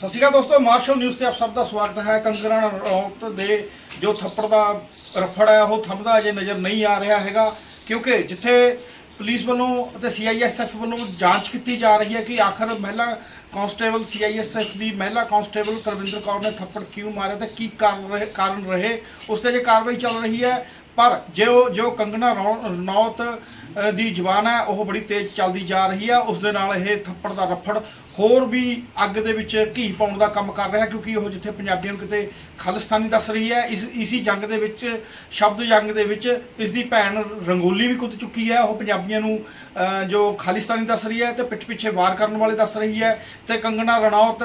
ਸਤਿ ਸ਼੍ਰੀ ਅਕਾਲ ਦੋਸਤੋ, martial news ਤੇ ਆਪ ਸਭ ਦਾ ਸਵਾਗਤ ਹੈ। ਕੰਗਣਾ ਰੌਤ ਦੇ ਜੋ ਥੱਪੜ ਦਾ ਰਫੜ ਹੈ, ਉਹ ਥੰਮਦਾ ਅਜੇ ਨਜ਼ਰ ਨਹੀਂ ਆ ਰਿਹਾ ਹੈਗਾ, ਕਿਉਂਕਿ ਜਿੱਥੇ ਪੁਲਿਸ ਵੱਲੋਂ ਅਤੇ ਸੀਆਈਐਸਐਫ ਵੱਲੋਂ ਜਾਂਚ ਕੀਤੀ ਜਾ ਰਹੀ ਹੈ ਕਿ ਆਖਰ ਮਹਿਲਾ ਕਾਂਸਟੇਬਲ ਸੀਆਈਐਸਐਫ ਦੀ ਮਹਿਲਾ ਕਾਂਸਟੇਬਲ ਕਰਵਿੰਦਰ ਕੌਰ ਨੇ ਥੱਪੜ ਕਿਉਂ ਮਾਰਿਆ ਤੇ ਕੀ ਕਾਰਨ ਰਹੇ ਕਾਰਨ ਰਹੇ, ਉਸ ਤੇ ਜੇ ਕਾਰਵਾਈ ਚੱਲ ਰਹੀ ਹੈ। ਪਰ ਜੋ ਜੋ ਕੰਗਣਾ ਰੌ- ਰਣੌਤ ਦੀ ਜ਼ੁਬਾਨ ਹੈ, ਉਹ ਬੜੀ ਤੇਜ਼ ਚੱਲਦੀ ਜਾ ਰਹੀ ਹੈ। ਉਸ ਦੇ ਨਾਲ ਇਹ ਥੱਪੜ ਦਾ ਰਫੜ ਹੋਰ ਵੀ ਅੱਗ ਦੇ ਵਿੱਚ ਘੀ ਪਾਉਣ ਦਾ ਕੰਮ ਕਰ ਰਿਹਾ, ਕਿਉਂਕਿ ਉਹ ਜਿੱਥੇ ਪੰਜਾਬੀਆਂ ਨੂੰ ਕਿਤੇ ਖਾਲਿਸਤਾਨੀ ਦੱਸ ਰਹੀ ਹੈ, ਇਸ ਇਸੀ ਜੰਗ ਦੇ ਵਿੱਚ, ਸ਼ਬਦ ਜੰਗ ਦੇ ਵਿੱਚ, ਇਸ ਦੀ ਭੈਣ ਰੰਗੋਲੀ ਵੀ ਕੁੱਤ ਚੁੱਕੀ ਹੈ। ਉਹ ਪੰਜਾਬੀਆਂ ਨੂੰ ਜੋ ਖਾਲਿਸਤਾਨੀ ਦੱਸ ਰਹੀ ਹੈ ਤੇ ਪਿੱਠ ਪਿੱਛੇ ਵਾਰ ਕਰਨ ਵਾਲੇ ਦੱਸ ਰਹੀ ਹੈ। ਤੇ ਕੰਗਣਾ ਰਣੌਤ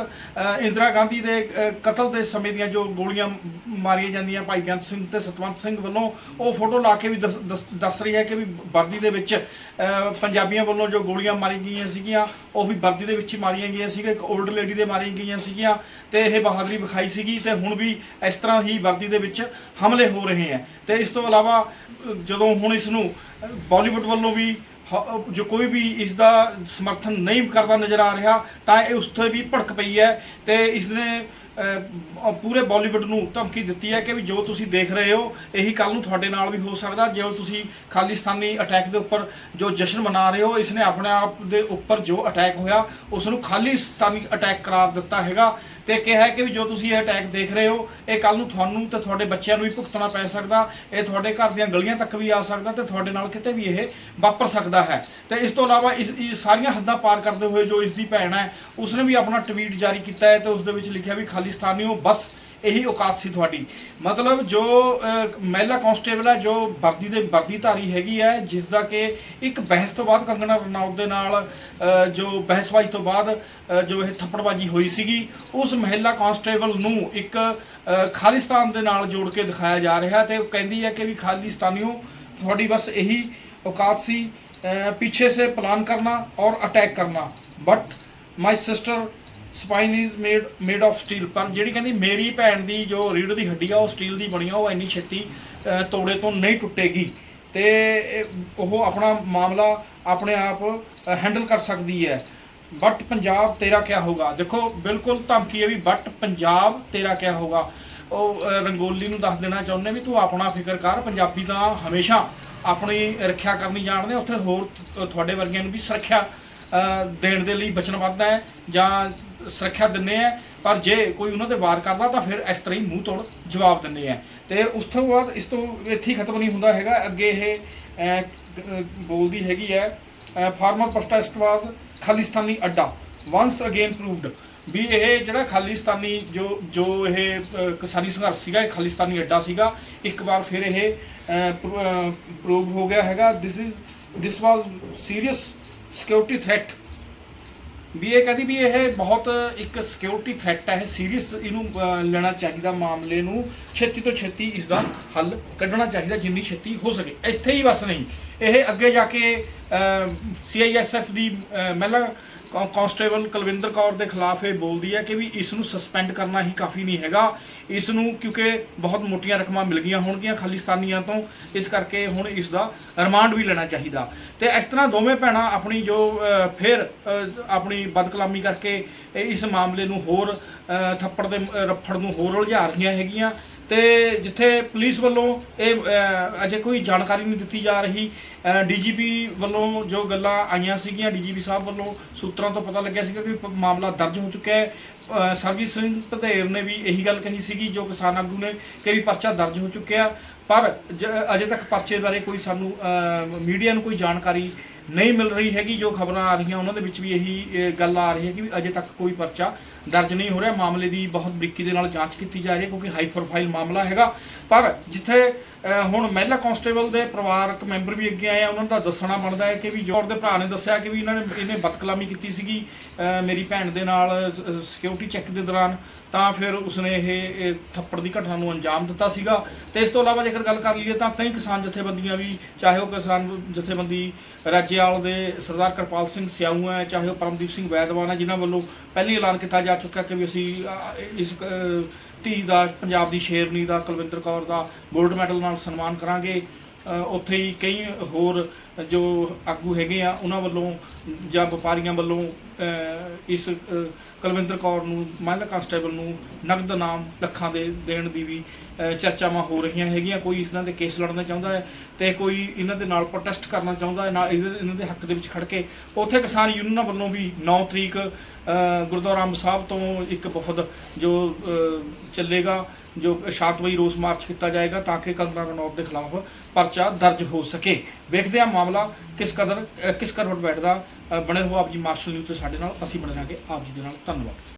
ਇੰਦਰਾ ਗਾਂਧੀ ਦੇ ਕਤਲ ਦੇ ਸਮੇਂ ਦੀਆਂ ਜੋ ਗੋਲੀਆਂ ਮਾਰੀਆਂ ਜਾਂਦੀਆਂ, ਭਾਈ ਬੇਅੰਤ ਸਿੰਘ ਤੇ ਸਤਵੰਤ ਸਿੰਘ ਵੱਲੋਂ ਉਹ ਫੋਟੋ ਲਾ ਕੇ ਵੀ ਦੱਸ- ਦੱਸ- ਦੱਸ ਰਹੀ ਹੈ ਕਿ ਵੀ ਵਰਦੀ ਦੇ ਵਿੱਚ ਅ, ਪੰਜਾਬੀਆਂ ਵੱਲੋਂ ਜੋ ਗੋਲੀਆਂ ਮਾਰੀਆਂ ਗਈਆਂ ਸੀਗੀਆਂ ਉਹ ਵੀ ਵਰਦੀ ਦੇ ਵਿੱਚ ਹੀ ਮਾਰੀਆਂ ਗਈਆਂ ਸੀਗੀਆਂ ਇੱਕ 올ਡ ਲੇਡੀ ਦੇ ਮਾਰੀਆਂ ਗਈਆਂ ਸੀਗੀਆਂ ਤੇ ਇਹ ਬਹਾਦਰੀ ਵਿਖਾਈ ਸੀਗੀ ਤੇ ਹੁਣ ਵੀ ਇਸ ਤਰ੍ਹਾਂ ਹੀ ਵਰਦੀ ਦੇ ਵਿੱਚ ਹਮਲੇ ਹੋ ਰਹੇ ਹੈ। ਤੇ ਇਸ ਤੋਂ ਇਲਾਵਾ ਅ, ਜਦੋਂ ਹੁਣ ਇਸ ਨੂੰ ਅ, ਬਾਲੀਵੁੱਡ ਵੱਲੋਂ ਵੀ ਹ- ਜੋ ਕੋਈ ਵੀ ਇਸ ਦਾ ਸਮਰਥਨ ਨਹੀਂ ਕਰਦਾ ਨਜ਼ਰ ਆ ਰਿਹਾ ਤਾਂ ਇਹ ਉਸ ਤੇ ਵੀ ਭੜਕ ਪਈ ਹੈ। ਤੇ ਇਸ ਨੇ ਅਹ, ਪੂਰੇ ਬਾਲੀਵੁੱਡ ਨੂੰ ਧਮਕੀ ਦਿੱਤੀ ਹੈ ਕਿ ਵੀ ਜੋ ਤੁਸੀਂ ਦੇਖ ਰਹੇ ਹੋ ਇਹੀ ਕੱਲ ਨੂੰ ਤੁਹਾਡੇ ਨਾਲ ਵੀ ਹੋ ਸਕਦਾ। ਜੇ ਤੁਸੀਂ ਖਾਲਿਸਤਾਨੀ ਅਟੈਕ ਦੇ ਉੱਪਰ ਜੋ ਜਸ਼ਨ ਮਨਾ ਰਹੇ ਹੋ ਇਸਨੇ ਆਪਣੇ ਆਪ ਦੇ ਉੱਪਰ ਜੋ ਅਟੈਕ ਹੋਇਆ ਉਸ ਨੂੰ ਖਾਲਿਸਤਾਨੀ ਅਟੈਕ ਕਰਾਰ ਦਿੱਤਾ ਹੈਗਾ। ਤੇ ਕਿਹਾ ਕਿ ਵੀ ਜੋ ਤੁਸੀਂ ਇਹ ਅਟੈਕ ਦੇਖ ਰਹੇ ਹੋ, ਇਹ ਕੱਲ ਨੂੰ ਤੁਹਾਨੂੰ ਤੇ ਤੁਹਾਡੇ ਬੱਚਿਆਂ ਨੂੰ ਵੀ ਭੁਗਤਣਾ ਪੈ ਸਕਦਾ, ਇਹ ਤੁਹਾਡੇ ਘਰ ਦੀਆਂ ਗਲੀਆਂ ਤੱਕ ਵੀ ਆ ਸਕਦਾ ਤੇ ਤੁਹਾਡੇ ਨਾਲ ਕਿਤੇ ਵੀ ਇਹ ਵਾਪਰ ਸਕਦਾ ਹੈ। ਤੇ ਇਸ ਤੋਂ ਇਲਾਵਾ ਇਸ ਇਸ ਸਾਰੀਆਂ ਹੱਦਾਂ ਪਾਰ ਕਰਦੇ ਹੋਏ ਜੋ ਇਸ ਦੀ ਭੈਣ ਹੈ, ਉਸਨੇ ਵੀ ਆਪਣਾ ਟਵੀਟ ਜਾਰੀ ਕੀਤਾ ਹੈ ਤੇ ਉਸ ਦੇ ਵਿੱਚ ਲਿਖਿਆ ਵੀ ਖਾਲਿਸਤਾਨੀਓ ਬਸ ਇਹੀ ਔਕਾਤ ਸੀ ਤੁਹਾਡੀ। ਮਤਲਬ ਜੋ ਮਹਿਲਾ ਕਾਂਸਟੇਬਲ ਹੈ ਜੋ ਵਰਦੀ ਦੇ ਵਰਦੀ ਧਾਰੀ ਹੈਗੀ ਹੈ ਜਿਸ ਦਾ ਕਿ ਇੱਕ ਬਹਿਸ ਤੋਂ ਬਾਅਦ ਕੰਗਣਾ ਰਣਾਉਤ ਦੇ ਨਾਲ ਜੋ ਬਹਿਸਬਾਜ਼ੀ ਤੋਂ ਬਾਅਦ ਜੋ ਇਹ ਥੱਪੜਬਾਜ਼ੀ ਹੋਈ ਸੀਗੀ, ਉਸ ਮਹਿਲਾ ਕਾਂਸਟੇਬਲ ਨੂੰ ਇੱਕ ਖਾਲਿਸਤਾਨ ਦੇ ਨਾਲ ਜੋੜ ਕੇ ਦਿਖਾਇਆ ਜਾ ਰਿਹਾ ਤੇ ਉਹ ਕਹਿੰਦੀ ਹੈ ਕਿ ਵੀ ਖਾਲਿਸਤਾਨੀਓ, ਤੁਹਾਡੀ ਬਸ ਇਹੀ ਔਕਾਤ ਸੀ ਪਿੱਛੇ ਸੇ ਪਲਾਨ ਕਰਨਾ ਔਰ ਅਟੈਕ ਕਰਨਾ। But my sister spine is made made of steel ਪਰ ਜਿਹੜੀ ਕਹਿੰਦੀ ਮੇਰੀ ਭੈਣ ਦੀ ਜੋ ਰੀੜ ਦੀ ਹੱਡੀ ਆ, ਉਹ ਸਟੀਲ ਦੀ ਬਣੀ ਆ, ਉਹ ਇੰਨੀ ਛੇਤੀ ਤੋੜੇ ਤੋਂ ਨਹੀਂ ਟੁੱਟੇਗੀ। ਤੇ ਉਹ ਆਪਣਾ ਮਾਮਲਾ ਆਪਣੇ ਆਪ ਹੈਂਡਲ ਕਰ ਸਕਦੀ ਹੈ। ਬਟ ਪੰਜਾਬ ਤੇਰਾ ਕਿਆ ਹੋਗਾ ਦੇਖੋ, ਬਿਲਕੁਲ ਧਮਕੀ ਹੈ ਵੀ ਬਟ ਪੰਜਾਬ ਤੇਰਾ ਕਿਆ ਹੋਗਾ ਉਹ ਰੰਗੋਲੀ ਨੂੰ ਦੱਸ ਦੇਣਾ ਚਾਹੁੰਦੇ ਵੀ ਤੂੰ ਆਪਣਾ ਫਿਕਰ ਕਰ। ਪੰਜਾਬੀ ਤਾਂ ਹਮੇਸ਼ਾ ਆਪਣੀ ਰੱਖਿਆ ਕਰਨੀ ਜਾਣਦੇ ਉੱਥੇ ਹੋਰ ਤੁਹਾਡੇ ਵਰਗਿਆਂ ਨੂੰ ਵੀ ਸੁਰੱਖਿਆ ਦੇਣ ਦੇ ਲਈ ਵਚਨਬੱਧ ਹੈ ਜਾਂ ਸੁਰੱਖਿਆ ਦਿੰਨੇ ਆ, ਪਰ ਜੇ ਕੋਈ ਉਹਨਾਂ ਤੇ ਵਾਰ ਕਰਦਾ ਤਾਂ ਫਿਰ ਇਸ ਤਰ੍ਹਾਂ ਹੀ ਮੂੰਹ ਤੋੜ ਜਵਾਬ ਦਿੰਨੇ ਆ। ਤੇ ਉਸ ਤੋਂ ਬਾਅਦ ਇਸ ਤੋਂ ਇੱਥੇ ਖਤਮ ਨਹੀਂ ਹੁੰਦਾ ਹੈਗਾ। ਅੱਗੇ ਇਹ ਬੋਲਦੀ ਹੈਗੀ ਹੈ ਫਾਰਮਰ ਪ੍ਰੋਟੈਸਟ ਵਾਸ ਖਾਲਿਸਤਾਨੀ ਅੱਡਾ ਵਾਂਸ ਅਗੇਨ ਪ੍ਰੂਵਡ ਵੀ ਇਹ ਜਿਹੜਾ ਖਾਲਿਸਤਾਨੀ ਜੋ ਜੋ ਇਹ ਕਿਸਾਨੀ ਸੰਘਰਸ਼ ਸੀਗਾ, ਇਹ ਖਾਲਿਸਤਾਨੀ ਅੱਡਾ ਸੀਗਾ। ਇੱਕ ਵਾਰ ਫਿਰ ਇਹ ਪ੍ਰੂਵ ਹੋ ਗਿਆ ਹੈਗਾ। This is this was serious security threat ਵੀ ਇਹ ਕਹਿੰਦੀ ਵੀ ਇਹ ਬਹੁਤ ਇੱਕ ਸਿਕਿਉਰਿਟੀ ਥ੍ਰੈਟ ਹੈ ਇਹ ਸੀਰੀਅਸ ਇਹਨੂੰ ਅਹ, ਲੈਣਾ ਚਾਹੀਦਾ ਮਾਮਲੇ ਨੂੰ। ਛੇਤੀ ਤੋਂ ਛੇਤੀ ਇਸ ਦਾ ਹੱਲ ਕੱਢਣਾ ਚਾਹੀਦਾ ਜਿੰਨੀ ਛੇਤੀ ਹੋ ਸਕੇ। ਇੱਥੇ ਹੀ ਬਸ ਨਹੀਂ। ਇਹ ਅੱਗੇ ਜਾ ਕੇ ਸੀਆਈਐਸਐਫ ਦੀ ਅਹ, ਮਹਿਲਾ ਕੌ- ਕਾਂਸਟੇਬਲ ਕੁਲਵਿੰਦਰ ਕੌਰ ਦੇ ਖਿਲਾਫ ਇਹ ਬੋਲਦੀ ਹੈ ਕਿ ਵੀ ਇਸ ਨੂੰ ਸਸਪੈਂਡ ਕਰਨਾ ਹੀ ਕਾਫੀ ਨਹੀਂ ਹੈਗਾ। ਇਸ ਨੂੰ ਕਿਉਂਕਿ ਬਹੁਤ ਮੋਟੀਆਂ ਰਕਮਾਂ ਮਿਲ ਗਈਆਂ ਹੋਣਗੀਆਂ ਖਾਲਿਸਤਾਨੀਆਂ ਤੋਂ ਇਸ ਕਰਕੇ ਹੁਣ ਇਸ ਦਾ ਰਿਮਾਂਡ ਵੀ ਲੈਣਾ ਚਾਹੀਦਾ। ਤੇ ਇਸ ਤਰ੍ਹਾਂ ਦੋਵੇਂ ਭੈਣਾਂ ਆਪਣੀ ਜੋ ਫਿਰ ਆਪਣੀ ਬਦਕਲਾਮੀ ਕਰਕੇ ਇਸ ਮਾਮਲੇ ਨੂੰ ਹੋਰ ਥੱਪੜ ਦੇ ਅਹ, ਰੱਫੜ ਨੂੰ ਹੋਰ ਉਲਝਾ ਰਹੀਆਂ ਹੈਗੀਆਂ। ਤੇ ਜਿੱਥੇ ਪੁਲਿਸ ਵੱਲੋਂ ਇਹ ਅਜੇ ਕੋਈ ਜਾਣਕਾਰੀ ਨਹੀਂ ਦਿੱਤੀ ਜਾ ਰਹੀ ਡੀਜੀਪੀ ਵੱਲੋਂ ਜੋ ਗੱਲਾਂ ਆਈਆਂ ਸੀਗੀਆਂ ਡੀਜੀਪੀ ਸਾਹਿਬ ਵੱਲੋਂ ਸੂਤਰਾਂ ਤੋਂ ਪਤਾ ਲੱਗਿਆ ਸੀਗਾ ਕਿ ਪ- ਮਾਮਲਾ ਦਰਜ ਹੋ ਚੁੱਕਿਆ ਹੈ। ਅਹ, ਸਰਜੀਤ ਸਿੰਘ ਧਦੇਰ ਨੇ ਵੀ ਇਹੀ ਗੱਲ ਕਹੀ ਸੀਗੀ ਜੋ ਕਿਸਾਨ ਆਗੂ ਨੇ ਕਿ ਵੀ ਪਰਚਾ ਦਰਜ ਹੋ ਚੁੱਕਿਆ। ਪਰ ਜ- ਅਜੇ ਤੱਕ ਪਰਚੇ ਬਾਰੇ ਕੋਈ ਸਾਨੂੰ ਮੀਡੀਆ ਨੂੰ ਕੋਈ ਜਾਣਕਾਰੀ ਨਹੀਂ ਮਿਲ ਰਹੀ ਹੈਗੀ ਜੋ ਖਬਰਾਂ ਆ ਰਹੀਆਂ ਉਹਨਾਂ ਦੇ ਵਿੱਚ ਵੀ ਇਹੀ ਗੱਲ ਆ ਰਹੀ ਹੈ ਕਿ ਵੀ ਅਜੇ ਤੱਕ ਕੋਈ ਪਰਚਾ ਦਰਜ ਨਹੀਂ ਹੋ ਰਿਹਾ। ਮਾਮਲੇ ਦੀ ਬਹੁਤ ਬਰੀਕੀ ਦੇ ਨਾਲ ਜਾਂਚ ਕੀਤੀ ਜਾ ਰਹੀ ਹੈ ਕਿਉਂਕਿ ਹਾਈ ਪ੍ਰੋਫਾਈਲ ਮਾਮਲਾ ਹੈਗਾ। ਪਰ ਜਿੱਥੇ ਹੁਣ ਮਹਿਲਾ ਕਾਂਸਟੇਬਲ ਦੇ ਪਰਿਵਾਰਕ ਮੈਂਬਰ ਵੀ ਅੱਗੇ ਆਏ ਆ, ਉਹਨਾਂ ਦਾ ਦੱਸਣਾ ਬਣਦਾ ਹੈ ਕਿ ਵੀ ਜੋਰ ਦੇ ਭਰਾ ਨੇ ਦੱਸਿਆ ਕਿ ਵੀ ਇਹਨਾਂ ਨੇ, ਇਹਨੇ ਬਦਕਲਾਮੀ ਕੀਤੀ ਸੀਗੀ ਮੇਰੀ ਭੈਣ ਦੇ ਨਾਲ ਸਿਕਿਉਰਿਟੀ ਚੈੱਕ ਦੇ ਦੌਰਾਨ। ਤਾਂ ਫਿਰ ਉਸਨੇ ਇਹ ਥੱਪੜ ਦੀ ਘਟਨਾ ਨੂੰ ਅੰਜਾਮ ਦਿੱਤਾ ਸੀਗਾ। ਤੇ ਇਸ ਤੋਂ ਇਲਾਵਾ ਜੇਕਰ ਗੱਲ ਕਰ ਲਈਏ ਤਾਂ ਕਈ ਕਿਸਾਨ ਜਥੇਬੰਦੀਆਂ ਵੀ, ਚਾਹੇ ਉਹ ਕਿਸਾਨ ਜਥੇਬੰਦੀ ਰਾਜੇਵਾਲ ਦੇ ਸਰਦਾਰ ਕਿਰਪਾਲ ਸਿੰਘ ਸਿਆਊ ਹੈ, ਚਾਹੇ ਉਹ ਪਰਮਦੀਪ ਸਿੰਘ ਵੈਦਵਾਨ ਹੈ, ਜਿਨ੍ਹਾਂ ਵੱਲੋਂ ਪਹਿਲੀ ਐਲਾਨ ਕੀਤਾ ਜਾ ਚੁੱਕਾ ਕਿ ਵੀ ਅਸੀਂ ਅਹ, ਇਸ ਅਹ, ਧੀ ਦਾ ਪੰਜਾਬ ਦੀ ਸ਼ੇਰਨੀ ਦਾ ਕੁਲਵਿੰਦਰ ਕੌਰ ਦਾ ਗੋਲਡ ਮੈਡਲ ਨਾਲ ਸਨਮਾਨ ਕਰਾਂਗੇ। ਅ, ਉੱਥੇ ਹੀ ਕਈ ਹੋਰ ਜੋ ਆਗੂ ਹੈਗੇ ਆ ਉਹਨਾਂ ਵੱਲੋਂ ਜਾਂ ਵਪਾਰੀਆਂ ਵੱਲੋਂ ਇਸ ਅਹ, ਕੁਲਵਿੰਦਰ ਕੌਰ ਨੂੰ ਮਹਿਲਾ ਕਾਂਸਟੇਬਲ ਨੂੰ ਨਗਦ ਨਾਮ ਲੱਖਾਂ ਦੇ ਦੇਣ ਦੀ ਵੀ ਚਰਚਾਵਾਂ ਹੋ ਰਹੀਆਂ ਹੈਗੀਆਂ। ਕੋਈ ਇਹਨਾਂ ਦੇ ਕੇਸ ਲੜਨਾ ਚਾਹੁੰਦਾ ਹੈ ਤੇ ਕੋਈ ਇਹਨਾਂ ਦੇ ਨਾਲ ਪ੍ਰੋਟੈਸਟ ਕਰਨਾ ਚਾਹੁੰਦਾ ਹੈ ਨਾ ਇਹਦੇ- ਇਹਨਾਂ ਦੇ ਹੱਕ ਦੇ ਵਿੱਚ ਖੜ ਕੇ। ਉੱਥੇ ਕਿਸਾਨ ਯੂਨੀਅਨਾਂ ਵੱਲੋਂ ਵੀ 9 ਤਰੀਕ ਗੁਰਦੁਆਰਾ ਅੰਬ ਸਾਹਿਬ ਤੋਂ ਇੱਕ ਬਹੁਤ ਜੋ ਚੱਲੇਗਾ। ਜੋ ਸ਼ਾਂਤਮਈ ਰੋਸ ਮਾਰਚ ਕੀਤਾ ਜਾਏਗਾ ਤਾਂ ਕਿ ਕੰਗਨਾ ਰਣੌਤ ਦੇ ਖਿਲਾਫ ਪਰਚਾ ਦਰਜ ਹੋ ਸਕੇ। ਵੇਖਦੇ ਹਾਂ ਮਾਮਲਾ ਕਿਸ ਕਦਰ ਅਹ, ਕਿਸ ਕਰਵਟ ਬੈਠਦਾ ਬਣੇ ਹੋ ਆਪ ਜੀ ਮਾਰਸ਼ਲ ਨਿਊਜ਼ ਤੇ ਸਾਡੇ ਨਾਲ। ਅਸੀਂ ਬਣੇ ਰਹਾਂਗੇ ਆਪ ਜੀ ਦੇ ਨਾਲ। ਧੰਨਵਾਦ।